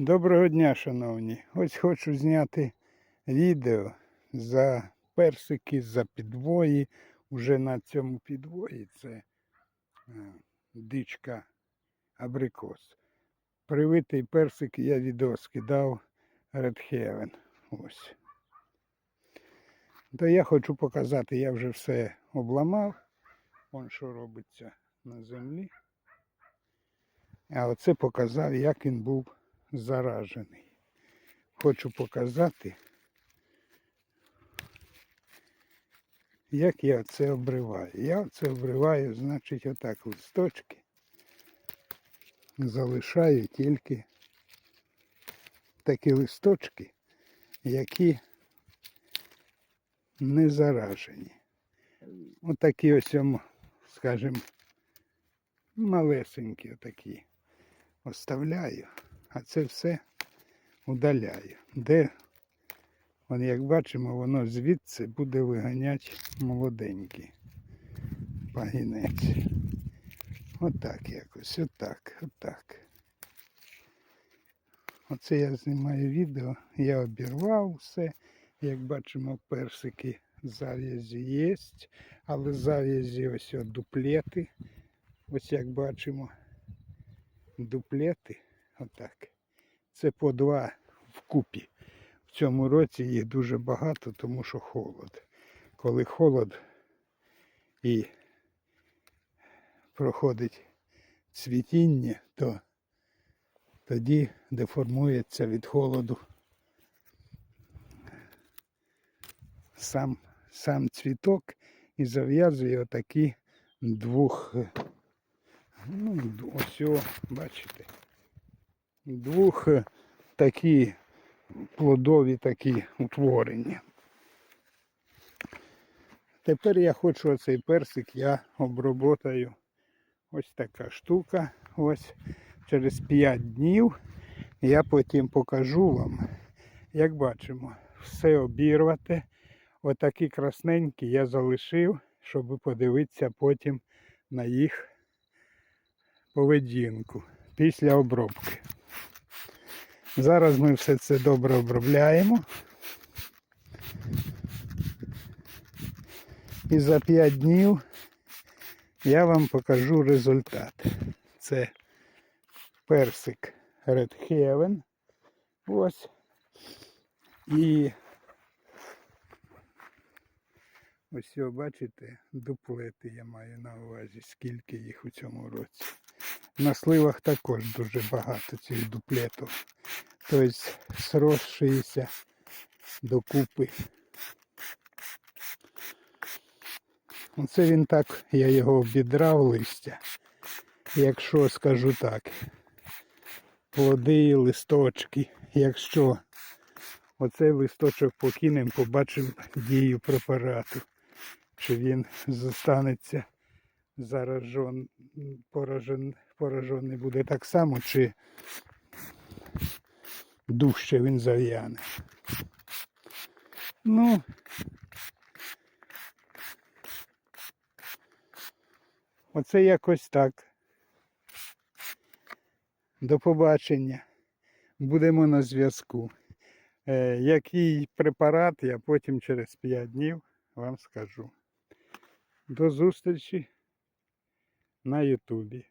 Доброго дня, шановні. Ось хочу зняти відео за персики, за підвої. Уже на цьому підвої це е, дичка абрикос. Привитий персик я відео скидав Red Heaven. Ось. То я хочу показати, я вже все обламав. Вон що робиться на землі. А оце показав, як він був заражений. Хочу показати, як я це обриваю. Я це обриваю, значить, отак листочки. Залишаю тільки такі листочки, які не заражені. Отакі ось, ом, скажімо, малесенькі отакі оставляю, а це все удаляю. Де, вон, як бачимо, воно звідси буде виганяти молоденький пагінець. Отак якось, отак, отак. Оце я знімаю відео, я обірвав все. Як бачимо, персики зав'язі є, але зав'язі ось дуплети. Ось як бачимо, дуплети, отак. Це по два вкупі. В цьому році їх дуже багато, тому що холод. Коли холод і проходить цвітіння, то тоді деформується від холоду сам, сам цвіток і зав'язує отакі двох, ну, ось, бачите, двох е, такі плодові такі утворення. Тепер я хочу оцей персик, я оброботаю. Ось така штука. Ось через 5 днів я потім покажу вам, як бачимо, все обірвати. Отакі красненькі я залишив, щоб подивитися потім на їх поведінку після обробки. Зараз ми все це добре обробляємо. І за 5 днів я вам покажу результат. Це персик Red Heaven. Ось. І ось бачите, дуплети я маю на увазі, скільки їх у цьому році. На сливах також дуже багато цих дуплетів. Тобто сросшиеся докупи. Оце він так, я його обідрав листя. Якщо скажу так, плоди, листочки, якщо оцей листочок покинемо, побачимо дію препарату, чи він зостанеться заражен, поражен, поражений буде так само, чи дужче він зав'яне. Ну, Оце якось так. До побачення. Будемо на зв'язку. Е, який препарат я потім через 5 днів вам скажу. До зустрічі на Ютубі.